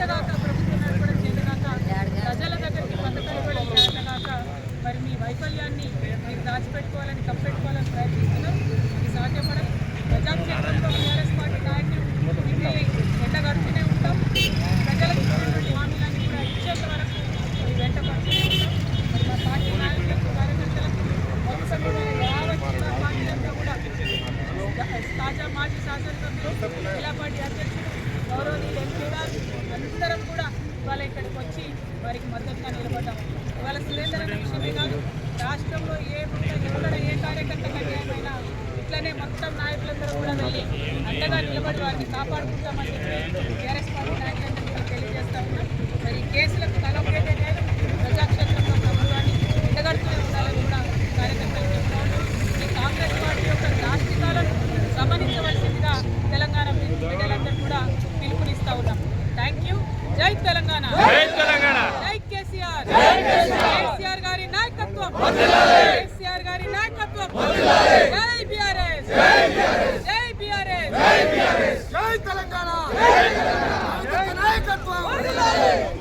చేతగాక ప్రభుత్వం నడపడం చేతగాక ప్రజల దగ్గరికి పథకాలు కూడా చేతగాక మరి మీ వైఫల్యాన్ని మీరు దాచిపెట్టుకోవాలని కప్పెట్టుకోవాలని ప్రయత్నిస్తున్నారు ఇది సాధ్యపడం. ప్రజాక్షేత్రంలో టీఆర్ఎస్ పార్టీ నాయకులు మిమ్మల్ని ఎండగడుతూనే ఉంటాం. ప్రజలకు ఇచ్చినటువంటి హామీలన్నీ కూడా ఇచ్చేంత వరకు మీ వెంట పడుతూనే ఉంటాం. మరి మా పార్టీ నాయకులకు కార్యకర్తలకు మొత్తం కూడా తాజా మాజీ శాసనసభ్యులు జిల్లా పార్టీ అధ్యక్షులు గౌరవనీయులు ఎంపీ గారు అందరం కూడా ఇవాళ ఇక్కడికి వచ్చి వారికి మద్దతుగా నిలబడ్డాం ఇవాళ సిలిండర్ అనే విషయమే కాదు రాష్ట్రంలో ఏ ముక్క ఎక్కడ ఏ కార్యకర్తకు అన్యాయమైనా ఇట్లనే మొత్తం నాయకులందరూ కూడా వెళ్ళి అంతగా నిలబడి వారిని కాపాడుకుంటామని చెప్పి టీఆర్ఎస్ పార్టీ నాయకులు జై తెలంగాణ.